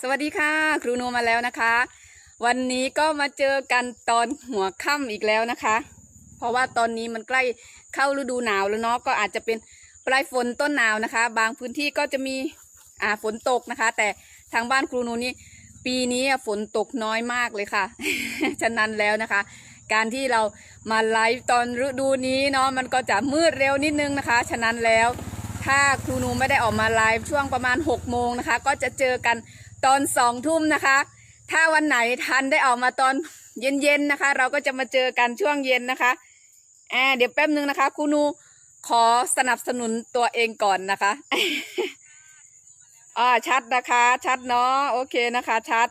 สวัสดีค่ะ ครูโนมาแล้วนะคะ วันนี้ก็มาเจอกันตอนหัวค่ำอีกแล้วนะคะ เพราะว่าตอนนี้มันใกล้เข้าฤดูหนาวแล้วเนาะก็อาจจะเป็นปลายฝนต้นหนาวนะคะ บางพื้นที่ก็จะมีอ่าฝนตกนะคะ แต่ทางบ้านครูโนนี่ปีนี้ฝนตกน้อยมากเลยค่ะ ฉะนั้นแล้วนะคะ การที่เรามาไลฟ์ตอนฤดูนี้เนาะมันก็จะมืดเร็วนิดนึงนะคะ ฉะนั้นแล้ว ถ้าครูนูไม่ได้ออกมาไลฟ์ช่วงประมาณ 6 โมงนะคะ ก็จะเจอกันตอน2ทุ่มนะคะ ถ้าวันไหนทันได้ออกมาตอนเย็นๆนะคะ เราก็จะมาเจอกันช่วงเย็นนะคะอ่าเดี๋ยวแป๊บนึงนะคะครูนูขอสนับสนุนตัวเองก่อนนะคะอ่าชัดนะคะ ชัดเนาะโอเคนะคะ ชัด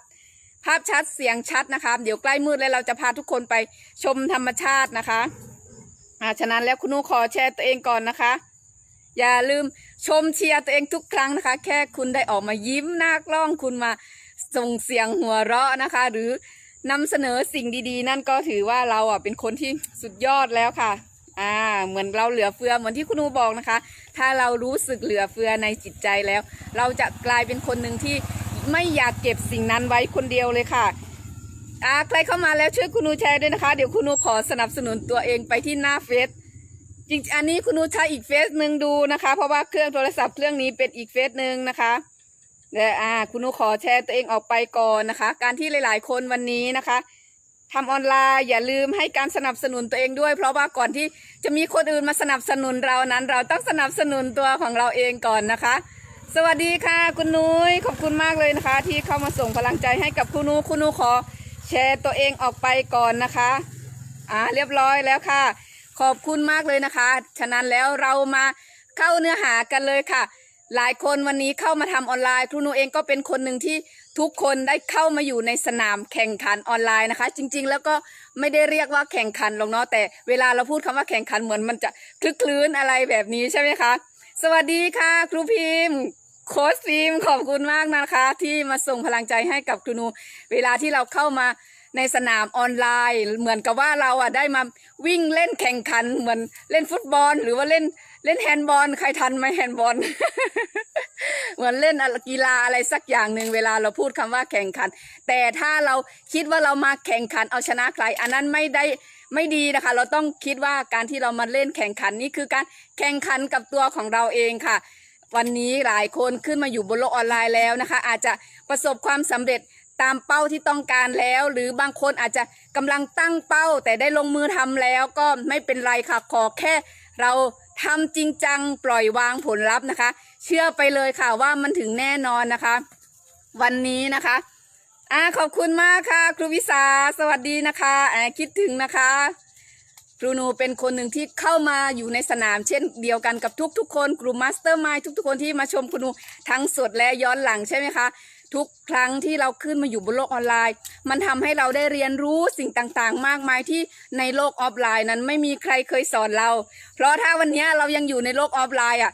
ภาพชัดเสียงชัดนะคะ เดี๋ยวใกล้มืดแล้วเราจะพาทุกคนไปชมธรรมชาตินะคะอ่าฉะนั้นแล้วคุณนูขอแชร์ตัวเองก่อนนะคะ อย่าลืมชมเชียร์ตัวเองทุกครั้งนะคะ แค่คุณได้ออกมายิ้มหน้ากล้องคุณมาส่งเสียงหัวเราะนะคะ หรือนำเสนอสิ่งดีๆ นั่นก็ถือว่าเราอะเป็นคนที่สุดยอดแล้วค่ะอ่าเหมือนเราเหลือเฟือเหมือนที่คุณนูบอกนะคะ ถ้าเรารู้สึกเหลือเฟือในจิตใจแล้ว เราจะกลายเป็นคนหนึ่งที่ไม่อยากเก็บสิ่งนั้นไว้คนเดียวเลยค่ะอ่าใครเข้ามาแล้วช่วยคุณนูแชร์ด้วยนะคะ เดี๋ยวคุณนูขอสนับสนุนตัวเองไปที่หน้าเฟซ จริงอันนี้คุณนูใช้อีกเฟซหนึ่งดูนะคะ เพราะว่าเครื่องโทรศัพท์เครื่องนี้เป็นอีกเฟซหนึ่งนะคะและอ่าคุณนูขอแชร์ตัวเองออกไปก่อนนะคะ การที่หลาย ๆ คนวันนี้นะคะทำออนไลน์อย่าลืมให้การสนับสนุนตัวเองด้วย เพราะว่าก่อนที่จะมีคนอื่นมาสนับสนุนเรานั้น เราต้องสนับสนุนตัวของเราเองก่อนนะคะ สวัสดีค่ะ คุณนุ้ยขอบคุณมากเลยนะคะ ที่เข้ามาส่งพลังใจให้กับคุณนูคุณนูขอแชร์ตัวเองออกไปก่อนนะคะ อ่าเรียบร้อยแล้วค่ะ ขอบคุณมากเลยนะคะ ฉะนั้นแล้วเรามาเข้าเนื้อหากันเลยค่ะ หลายคนวันนี้เข้ามาทำออนไลน์ครูนูเองก็เป็นคนหนึ่งที่ทุกคนได้เข้ามาอยู่ในสนามแข่งขันออนไลน์นะคะ จริง ๆ แล้วก็ไม่ได้เรียกว่าแข่งขันหรอกเนาะแต่เวลาเราพูดคำว่าแข่งขันเหมือนมันจะคลึกคลื้นอะไรแบบนี้ใช่ไหมคะ สวัสดีค่ะ ครูพิมพ์โค้ชฟิล์มขอบคุณมากนะคะ ที่มาส่งพลังใจให้กับครูนู เวลาที่เราเข้ามา ในสนามออนไลน์ เหมือนกับว่าเราอะได้มาวิ่งเล่นแข่งขัน เหมือนเล่นฟุตบอล หรือว่าเล่นเล่นแฮนด์บอลใครทันไหมแฮนด์บอล เหมือนเล่นกีฬาอะไรสักอย่างหนึ่งเวลาเราพูดคำว่าแข่งขัน แต่ถ้าเราคิดว่าเรามาแข่งขันเอาชนะใคร อันนั้นไม่ได้ไม่ดีนะคะ เราต้องคิดว่าการที่เรามาเล่นแข่งขันนี่คือการแข่งขันกับตัวของเราเองค่ะวันนี้หลายคนขึ้นมาอยู่บนโลกออนไลน์แล้วนะคะ อาจจะประสบความสำเร็จ ตามเป้าที่ต้องการแล้ว หรือบางคนอาจจะกำลังตั้งเป้า แต่ได้ลงมือทำแล้วก็ไม่เป็นไรค่ะขอแค่ เราทำจริงจังปล่อยวางผลลัพธ์นะคะ เชื่อไปเลยค่ะว่ามันถึงแน่นอนนะคะ วันนี้นะคะอ่าขอบคุณมากค่ะ ครูวิสาสวัสดีนะคะอ่าคิดถึงนะคะครูนูเป็นคนหนึ่งที่เข้ามาอยู่ในสนามเช่นเดียวกันกับทุกๆคนกลุ่มมาสเตอร์มายทุกๆคนที่มาชมครูนูทั้งสดและย้อนหลังใช่ไหมคะ ทุกครั้งที่เราขึ้นมาอยู่บนโลกออนไลน์ มันทำให้เราได้เรียนรู้สิ่งต่างๆ มากมายที่ในโลกออฟไลน์นั้นไม่มีใครเคยสอนเรา เพราะถ้าวันนี้เรายังอยู่ในโลกออฟไลน์อะ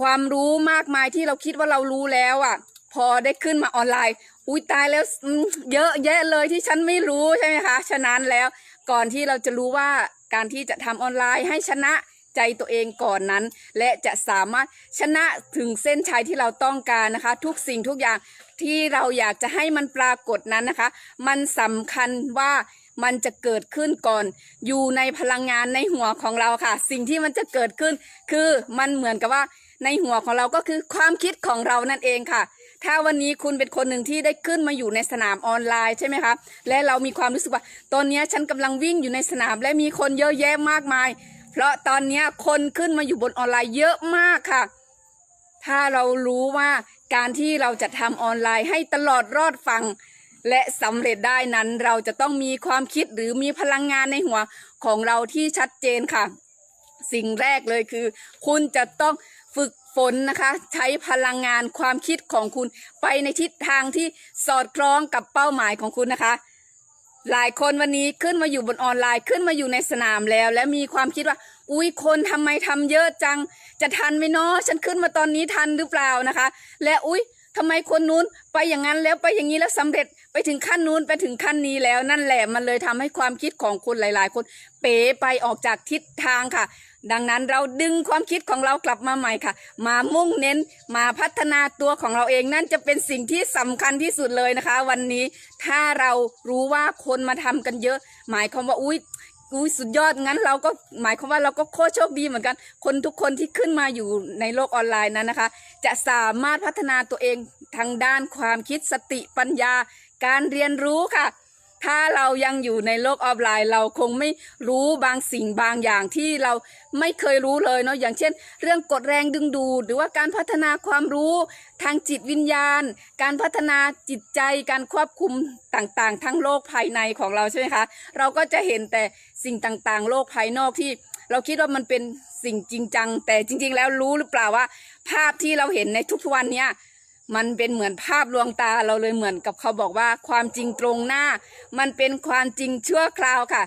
ความรู้มากมายที่เราคิดว่าเรารู้แล้วอะ พอได้ขึ้นมาออนไลน์ อุ้ยตายแล้วเยอะแยะเลยที่ฉันไม่รู้ใช่ไหมคะ ฉะนั้นแล้วก่อนที่เราจะรู้ว่าการที่จะทำออนไลน์ให้ชนะใจตัวเองก่อนนั้น และจะสามารถชนะถึงเส้นชัยที่เราต้องการนะคะ ทุกสิ่งทุกอย่าง ที่เราอยากจะให้มันปรากฏนั้นนะคะ มันสำคัญว่ามันจะเกิดขึ้นก่อน อยู่ในพลังงานในหัวของเราค่ะ สิ่งที่มันจะเกิดขึ้น คือมันเหมือนกับว่าในหัวของเราก็คือความคิดของเรานั่นเองค่ะ ถ้าวันนี้คุณเป็นคนหนึ่งที่ได้ขึ้นมาอยู่ในสนามออนไลน์ใช่ไหมคะ และเรามีความรู้สึกว่า ตอนนี้ฉันกำลังวิ่งอยู่ในสนามและมีคนเยอะแยะมากมาย เพราะตอนนี้คนขึ้นมาอยู่บนออนไลน์เยอะมากค่ะ ถ้าเรารู้ว่า การที่เราจะทำออนไลน์ให้ตลอดรอดฟัง และสำเร็จได้นั้นเราจะต้องมีความคิดหรือมีพลังงานในหัวของเราที่ชัดเจนค่ะ สิ่งแรกเลยคือ คุณจะต้องฝึกฝนนะคะ ใช้พลังงานความคิดของคุณไปในทิศทางที่สอดคล้องกับเป้าหมายของคุณนะคะ หลายคนวันนี้ขึ้นมาอยู่บนออนไลน์ขึ้นมาอยู่ในสนามแล้ว และมีความคิดว่า อุ้ยคนทำไมทำเยอะจัง จะทันไหมเนาะฉันขึ้นมาตอนนี้ทันหรือเปล่านะคะ และอุ้ยทำไมคนนู้นไปอย่างนั้นแล้วไปอย่างนี้แล้วสำเร็จไปถึงขั้นนู้นไปถึงขั้นนี้แล้วนั่นแหละมันเลยทำให้ความคิดของคนหลาย ๆ คนเป๋ไปออกจากทิศทางค่ะ ดังนั้นเราดึงความคิดของเรากลับมาใหม่ค่ะ มามุ่งเน้นมาพัฒนาตัวของเราเองนั่นจะเป็นสิ่งที่สำคัญที่สุดเลยนะคะ วันนี้ถ้าเรารู้ว่าคนมาทำกันเยอะ หมายความว่าอุ้ย อุ้ยสุดยอดงั้นเราก็หมายความว่าเราก็โคตรโชคดีเหมือนกัน คนทุกคนที่ขึ้นมาอยู่ในโลกออนไลน์นั้นนะคะ จะสามารถพัฒนาตัวเองทางด้านความคิดสติปัญญา การเรียนรู้ค่ะ ถ้าเรายังอยู่ในโลกออนไลน์ เราคงไม่รู้บางสิ่งบางอย่างที่เราไม่เคยรู้เลยเนาะอย่างเช่น เรื่องกฎแรงดึงดูดหรือว่าการพัฒนาความรู้ทางจิตวิญญาณ การพัฒนาจิตใจการควบคุมต่างๆ ทั้งโลกภายในของเราใช่ไหมคะ เราก็จะเห็นแต่ สิ่งต่างๆ โลกภายนอกที่เราคิดว่ามันเป็นสิ่งจริงจัง แต่จริง ๆ แล้วรู้หรือเปล่าว่า ภาพที่เราเห็นในทุกๆวันเนี้ยมันเป็นเหมือนภาพลวงตาเราเลยเหมือนกับเขาบอกว่าความจริงตรงหน้า มันเป็นความจริงชั่วคราวค่ะ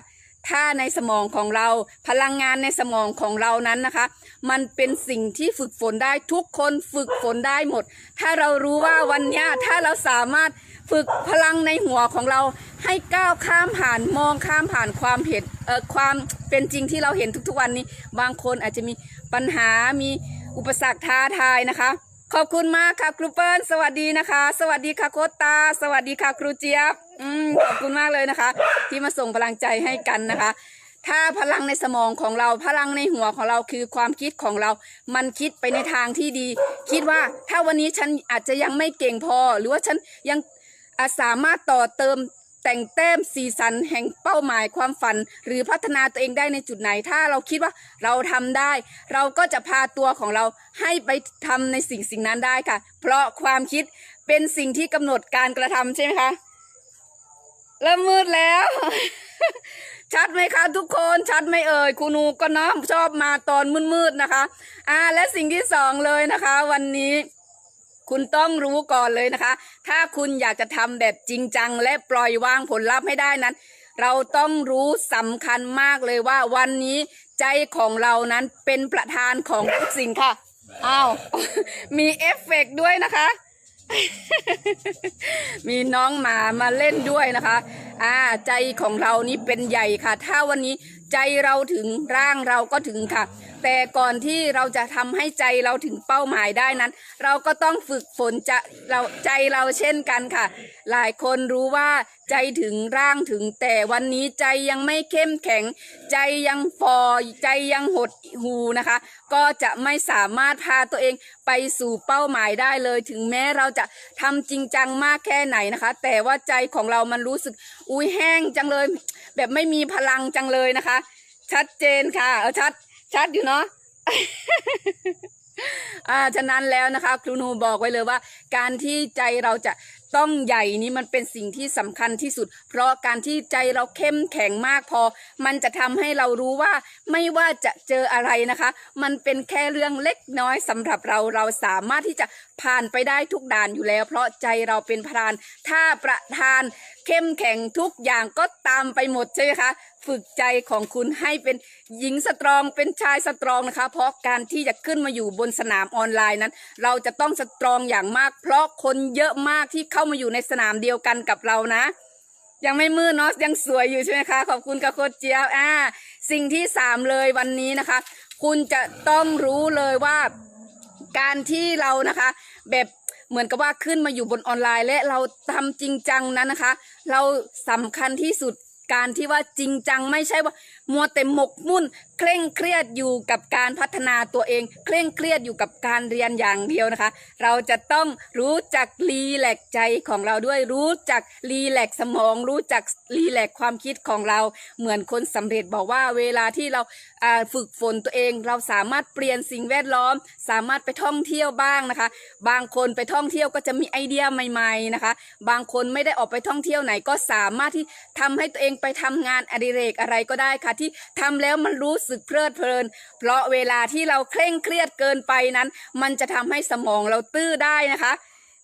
ถ้าในสมองของเราพลังงานในสมองของเรานั้นนะคะ มันเป็นสิ่งที่ฝึกฝนได้ทุกคนฝึกฝนได้หมด ถ้าเรารู้ว่าวันนี้ถ้าเราสามารถ ฝึกพลังในหัวของเราให้ก้าวข้ามผ่านมองข้ามผ่านความเห็นเอ่อความเป็นจริงที่เราเห็นทุกๆวันนี้ บางคนอาจจะมีปัญหามีอุปสรรคท้าทายนะคะ ขอบคุณมากค่ะครูเปิ้ลสวัสดีนะคะ สวัสดีค่ะโคตตา สวัสดีค่ะครูเจี๊ยบอืมขอบคุณมากเลยนะคะ ที่มาส่งพลังใจให้กันนะคะ ถ้าพลังในสมองของเราพลังในหัวของเราคือความคิดของเรา มันคิดไปในทางที่ดี คิดว่าถ้าวันนี้ฉันอาจจะยังไม่เก่งพอ หรือว่าฉันยัง สามารถต่อเติมแต่งแต้มสีสันแห่งเป้าหมายความฝัน หรือพัฒนาตัวเองได้ในจุดไหน ถ้าเราคิดว่าเราทำได้ เราก็จะพาตัวของเราให้ไปทำในสิ่งสิ่งนั้นได้ค่ะ เพราะความคิดเป็นสิ่งที่กำหนดการกระทำใช่ไหมคะเริ่มมืดแล้ว ชัดไหมคะ ทุกคนชัดไหมเอ่ยครูนูก็เนาะชอบมาตอนมืดๆนะคะ อ่า และสิ่งที่สองเลยนะคะ วันนี้ คุณต้องรู้ก่อนเลยนะคะ ถ้าคุณอยากจะทำแบบจริงจัง และปล่อยวางผลลัพธ์ให้ได้นั้น เราต้องรู้สำคัญมากเลยว่าวันนี้ใจของเรานั้นเป็นประธานของทุกสิ่งค่ะ อ้าว มีเอฟเฟกต์ด้วยนะคะ มีน้องหมามาเล่นด้วยนะคะ อ่า ใจของเรานี่เป็นใหญ่ค่ะ ถ้าวันนี้ ใจเราถึงร่างเราก็ถึงค่ะ แต่ก่อนที่เราจะทำให้ใจเราถึงเป้าหมายได้นั้น เราก็ต้องฝึกฝนจะเราใจเราเช่นกันค่ะ หลายคนรู้ว่าใจถึงร่างถึงแต่วันนี้ใจยังไม่เข้มแข็ง ใจยังฟอใจยังหดหูนะคะ ก็จะไม่สามารถพาตัวเองไปสู่เป้าหมายได้เลย ถึงแม้เราจะทำจริงจังมากแค่ไหนนะคะ แต่ว่าใจของเรามันรู้สึกอุ้ยแห้งจังเลย แบบไม่มีพลังจังเลยนะคะ ชัดเจนค่ะ เออชัด ชัดอยู่เนาะ อ่าฉะนั้นแล้วนะคะ ครูนูบอกไว้เลยว่า การที่ใจเราจะต้องใหญ่นี้มันเป็นสิ่งที่สำคัญที่สุด เพราะการที่ใจเราเข้มแข็งมากพอ มันจะทำให้เรารู้ว่าไม่ว่าจะเจออะไรนะคะ มันเป็นแค่เรื่องเล็กน้อยสำหรับเราเราสามารถที่จะผ่านไปได้ทุกด่านอยู่แล้ว เพราะใจเราเป็นปราน ถ้าประธานเข้มแข็งทุกอย่างก็ตามไปหมดใช่ไหมคะ ฝึกใจของคุณให้เป็นหญิงสตรองเป็นชายสตรองนะคะ เพราะการที่จะขึ้นมาอยู่บนสนามออนไลน์นั้น เราจะต้องสตรองอย่างมาก เพราะคนเยอะมากที่เข้ามาอยู่ในสนามเดียวกันกับเรานะ ยังไม่มืดเนาะยังสวยอยู่ใช่ไหมคะ ขอบคุณกับโคชเจี๊ยบอ่าสิ่งที่สามเลยวันนี้นะคะ คุณจะต้องรู้เลยว่าการที่เรานะคะ แบบเหมือนกับว่าขึ้นมาอยู่บนออนไลน์และเราทำจริงจังนั้นนะคะ เราสำคัญที่สุด การที่ว่าจริงจังไม่ใช่ว่ามัวแต่หมกมุ่น เคร่งเครียดอยู่กับการพัฒนาตัวเอง เคร่งเครียดอยู่กับการเรียนอย่างเดียวนะคะ เราจะต้องรู้จักรีแลกใจของเราด้วยรู้จักรีแลกสมอง รู้จักรีแลกความคิดของเรา เหมือนคนสำเร็จบอกว่าเวลาที่เราฝึกฝนตัวเอง เราสามารถเปลี่ยนสิ่งแวดล้อม สามารถไปท่องเที่ยวบ้างนะคะ บางคนไปท่องเที่ยวก็จะมีไอเดียใหม่ๆนะคะ บางคนไม่ได้ออกไปท่องเที่ยวไหนก็สามารถที่ทำให้ตัวเองไปทำงานอดิเรกอะไรก็ได้ค่ะที่ทำแล้วมันรู้สึกเพลิดเพลิน เพราะเวลาที่เราเคร่งเครียดเกินไปนั้น มันจะทำให้สมองเราตื้อได้นะคะ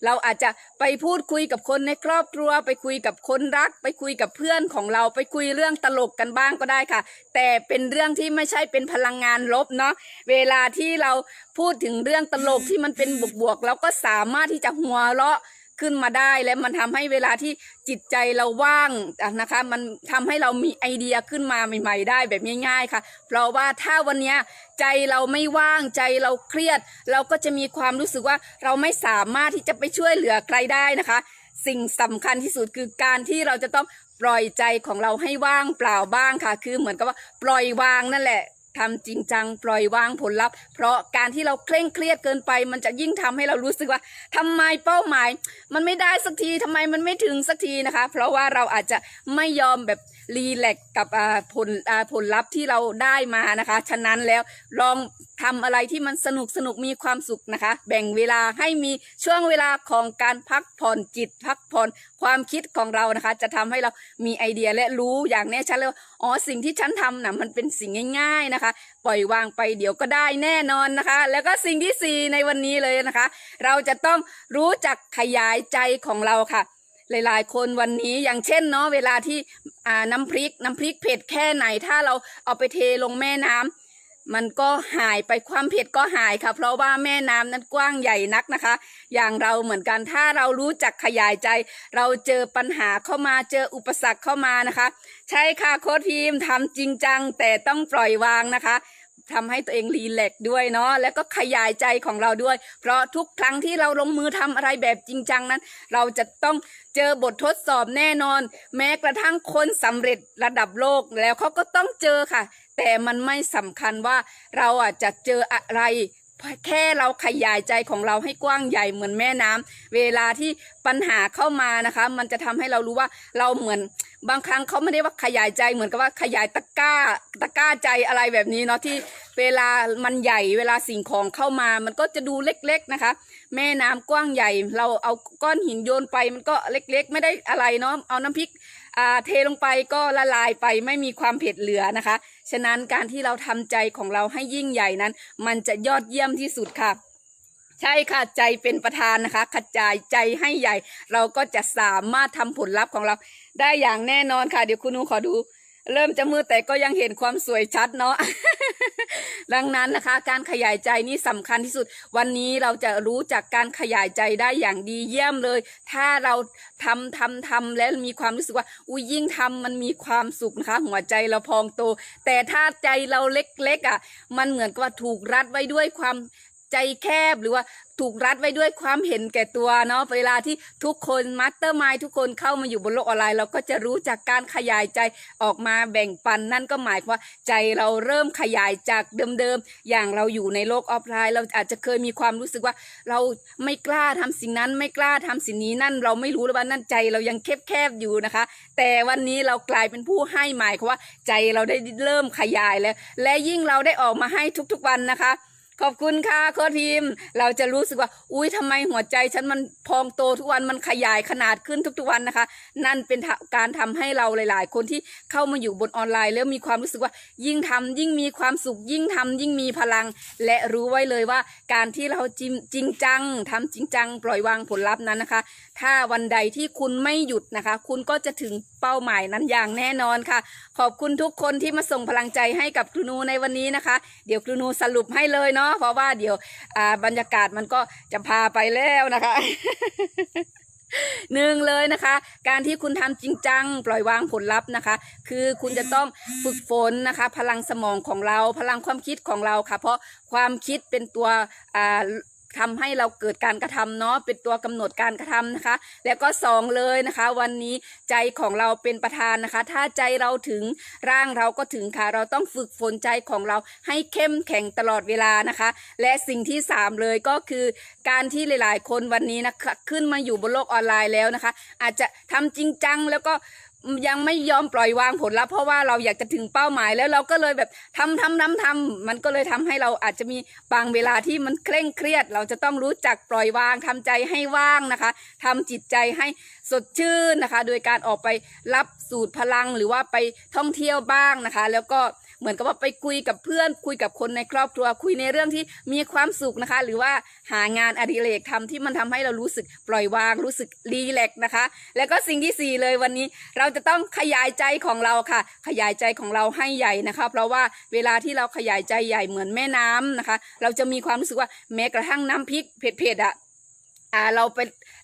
เราอาจจะไปพูดคุยกับคนในครอบครัว ไปคุยกับคนรัก ไปคุยกับเพื่อนของเราไปคุยเรื่องตลกกันบ้างก็ได้ค่ะ แต่เป็นเรื่องที่ไม่ใช่เป็นพลังงานลบเนาะเวลาที่เราพูดถึงเรื่องตลกที่มันเป็นบวกๆเราก็สามารถที่จะหัวเราะ ขึ้นมาได้และมันทำให้เวลาที่จิตใจเราว่างนะคะ มันทำให้เรามีไอเดียขึ้นมาใหม่ ๆ ได้แบบง่าย ๆค่ะ เพราะว่าถ้าวันนี้ใจเราไม่ว่างใจเราเครียด เราก็จะมีความรู้สึกว่าเราไม่สามารถที่จะไปช่วยเหลือใครได้นะคะ สิ่งสำคัญที่สุดคือการที่เราจะต้องปล่อยใจของเราให้ว่างเปล่าบ้างค่ะ คือเหมือนกับว่าปล่อยวางนั่นแหละ ทำจริงจังปล่อยวางผลลัพธ์ เพราะการที่เราเคร่งเครียดเกินไป มันจะยิ่งทำให้เรารู้สึกว่าทำไมเป้าหมาย มันไม่ได้สักทีทำไมมันไม่ถึงสักทีนะคะ เพราะว่าเราอาจจะไม่ยอมแบบ รีแลกกับผลผลลัพธ์ที่เราได้มานะคะ ฉะนั้นแล้วลองทำอะไรที่มันสนุกสนุกมีความสุขนะคะ แบ่งเวลาให้มีช่วงเวลาของการพักผ่อนจิตพักผ่อนความคิดของเรานะคะ จะทำให้เรามีไอเดียและรู้อย่างแน่ชัดเลยอ๋อสิ่งที่ฉันทำนะมันเป็นสิ่งง่าย ๆนะคะ ปล่อยวางไปเดี๋ยวก็ได้แน่นอนนะคะ แล้วก็สิ่งที่สี่ในวันนี้เลยนะคะ เราจะต้องรู้จักขยายใจของเราค่ะหลายๆ คนวันนี้อย่างเช่นเนาะเวลาที่ อ่าน้ำพริกน้ำพริกเผ็ดแค่ไหน ถ้าเราเอาไปเทลงแม่น้ำมันก็หายไปความเผ็ดก็หายค่ะ เพราะว่าแม่น้ำนั้นกว้างใหญ่นักนะคะ อย่างเราเหมือนกันถ้าเรารู้จักขยายใจ เราเจอปัญหาเข้ามาเจออุปสรรคเข้ามานะคะ ใช่ค่ะโค้ดพีมทำจริงจังแต่ต้องปล่อยวางนะคะ ทำให้ตัวเองรีแลกซ์ด้วยเนาะแล้วก็ขยายใจของเราด้วย เพราะทุกครั้งที่เราลงมือทำอะไรแบบจริงจังนั้น เราจะต้องเจอบททดสอบแน่นอน แม้กระทั่งคนสำเร็จระดับโลกแล้วเขาก็ต้องเจอค่ะ แต่มันไม่สำคัญว่าเราอะจะเจออะไรแค่เราขยายใจของเราให้กว้างใหญ่เหมือนแม่น้ำเวลาที่ปัญหาเข้ามานะคะ มันจะทำให้เรารู้ว่าเราเหมือน บางครั้งเขาไม่ได้ว่าขยายใจเหมือนกับว่าขยายตะกร้าตะกร้าใจอะไรแบบนี้เนาะที่เวลามันใหญ่เวลาสิ่งของเข้ามา มันก็จะดูเล็กๆนะคะ แม่น้ำกว้างใหญ่ เราเอาก้อนหินโยนไปมันก็เล็กๆ ไม่ได้อะไรเนาะเอาน้ำพริกอ่าเทลงไปก็ละลายไปไม่มีความเผ็ดเหลือนะคะ ฉะนั้นการที่เราทำใจของเราให้ยิ่งใหญ่นั้น มันจะยอดเยี่ยมที่สุดค่ะใช่ค่ะใจเป็นประธานนะคะ ขจายใจให้ใหญ่ เราก็จะสามารถทำผลลัพธ์ของเรา ได้อย่างแน่นอนค่ะ เดี๋ยวคุณหนูขอดู เริ่มจะมืดแต่ก็ยังเห็นความสวยชัดเนาะดังนั้นนะคะ การขยายใจนี่สำคัญที่สุด วันนี้เราจะรู้จากการขยายใจได้อย่างดีเยี่ยมเลย ถ้าเราทำทำทำแล้วมีความรู้สึกว่า อุ้ยยิ่งทำมันมีความสุขนะคะ หัวใจเราพองโต แต่ถ้าใจเราเล็กๆอะ มันเหมือนกับว่าถูกรัดไว้ด้วยความ ใจแคบหรือว่าถูกรัดไว้ด้วยความเห็นแก่ตัวเนาะเวลาที่ทุกคนมัตเตอร์มายทุกคนเข้ามาอยู่บนโลกออนไลน์เราก็จะรู้จากการขยายใจออกมาแบ่งปันนั่นก็หมายความว่าใจเราเริ่มขยายจากเดิมๆอย่างเราอยู่ในโลกออฟไลน์ เราอาจจะเคยมีความรู้สึกว่า เราไม่กล้าทำสิ่งนั้นไม่กล้าทำสิ่งนี้นั่นเราไม่รู้เลยว่านั่นใจเรายังแคบๆอยู่นะคะ แต่วันนี้เรากลายเป็นผู้ให้หมายความว่าใจเราได้เริ่มขยายแล้ว และยิ่งเราได้ออกมาให้ทุกๆวันนะคะ ขอบคุณค่ะโค้ชพิมพ์ เราจะรู้สึกว่า อุ้ยทำไมหัวใจฉันมันพองโตทุกวันมันขยายขนาดขึ้นทุกๆวันนะคะ นั่นเป็นการทำให้เราหลาย ๆ คนที่เข้ามาอยู่บนออนไลน์ แล้วมีความรู้สึกว่ายิ่งทำยิ่งมีความสุขยิ่งทำยิ่งมีพลัง และรู้ไว้เลยว่าการที่เราจริงจริงจังทำจริงจัง ปล่อยวางผลลัพธ์นั้นนะคะ ถ้าวันใดที่คุณไม่หยุดนะคะ คุณก็จะถึงเป้าหมายนั้นอย่างแน่นอนค่ะ ขอบคุณทุกคนที่มาส่งพลังใจให้กับครูนูในวันนี้นะคะ เดี๋ยวครูนูสรุปให้เลยเนาะเพราะว่าเดี๋ยวบรรยากาศมันก็จะพาไปแล้วนะคะหนึ่งเลยนะคะ การที่คุณทำจริงจัง ปล่อยวางผลลัพธ์นะคะ คือคุณจะต้องฝึกฝนนะคะ พลังสมองของเรา พลังความคิดของเราค่ะ เพราะความคิดเป็นตัวอ่า ทำให้เราเกิดการกระทำเนาะเป็นตัวกำหนดการกระทำนะคะ แล้วก็สองเลยนะคะ วันนี้ใจของเราเป็นประธานนะคะ ถ้าใจเราถึงร่างเราก็ถึงค่ะ เราต้องฝึกฝนใจของเราให้เข้มแข็งตลอดเวลานะคะ และสิ่งที่สามเลยก็คือการที่หลาย ๆ คนวันนี้นะคะขึ้นมาอยู่บนโลกออนไลน์แล้วนะคะ อาจจะทำจริงจังแล้วก็ ยังไม่ยอมปล่อยวางผลลัพธ์เพราะว่าเราอยากจะถึงเป้าหมายแล้วเราก็เลยแบบทำทำทำทำมันก็เลยทำให้เราอาจจะมีบางเวลาที่มันเคร่งเครียด เราจะต้องรู้จักปล่อยวางทำใจให้ว่างนะคะทำจิตใจให้สดชื่นนะคะ โดยการออกไปรับสูตรพลังหรือว่าไปท่องเที่ยวบ้างนะคะ แล้วก็ เหมือนกับว่าไปคุยกับเพื่อนคุยกับคนในครอบครัว คุยในเรื่องที่มีความสุขนะคะ หรือว่าหางานอดิเรกทำที่มันทำให้เรารู้สึกปล่อยวางรู้สึกรีแลกนะคะ แล้วก็สิ่งที่สี่เลยวันนี้ เราจะต้องขยายใจของเราค่ะ ขยายใจของเราให้ใหญ่นะคะเพราะว่าเวลาที่เราขยายใจใหญ่เหมือนแม่น้ำนะคะ เราจะมีความรู้สึกว่าแม้กระทั่งน้ำพริกเผ็ดๆอะ อ่าเราไป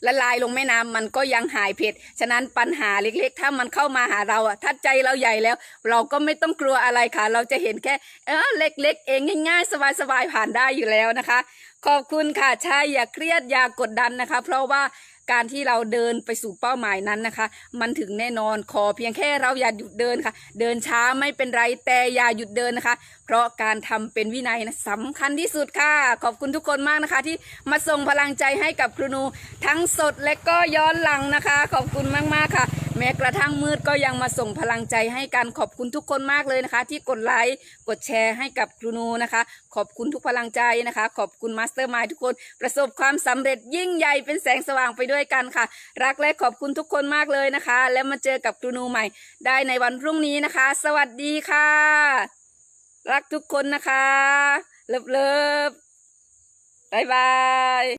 ละลายลงแม่น้ำมันก็ยังหายเผ็ด ฉะนั้นปัญหาเล็กๆ ถ้ามันเข้ามาหาเราอะถ้าใจเราใหญ่แล้ว เราก็ไม่ต้องกลัวอะไรค่ะ เราจะเห็นแค่เออเล็ก ๆ เองง่ายๆ สบายๆผ่านได้อยู่แล้วนะคะ ขอบคุณค่ะใช่อย่าเครียดอย่ากดดันนะคะ เพราะว่า การที่เราเดินไปสู่เป้าหมายนั้นนะคะ มันถึงแน่นอนขอเพียงแค่เราอย่าหยุดเดินค่ะ เดินช้าไม่เป็นไรแต่อย่าหยุดเดินนะคะ เพราะการทำเป็นวินัยนะสำคัญที่สุดค่ะ ขอบคุณทุกคนมากนะคะ ที่มาส่งพลังใจให้กับครูนูทั้งสดและก็ย้อนหลังนะคะ ขอบคุณมากๆค่ะ ม้กระทั่งมืดก็ยังมาส่งพลังใจให้กันขอบคุณทุกคนมากเลยนะคะ ที่กดไลค์กดแชร์ให้กับครูนูนะคะ ขอบคุณทุกพลังใจนะคะ ขอบคุณมาสเตอร์มายทุกคนประสบความสำเร็จยิ่งใหญ่เป็นแสงสว่างไปด้วยกันค่ะ รักและขอบคุณทุกคนมากเลยนะคะ แล้วมาเจอกับครูนูใหม่ ได้ในวันพรุ่งนี้นะคะ สวัสดีค่ะ รักทุกคนนะคะเลิฟเลิฟบายบาย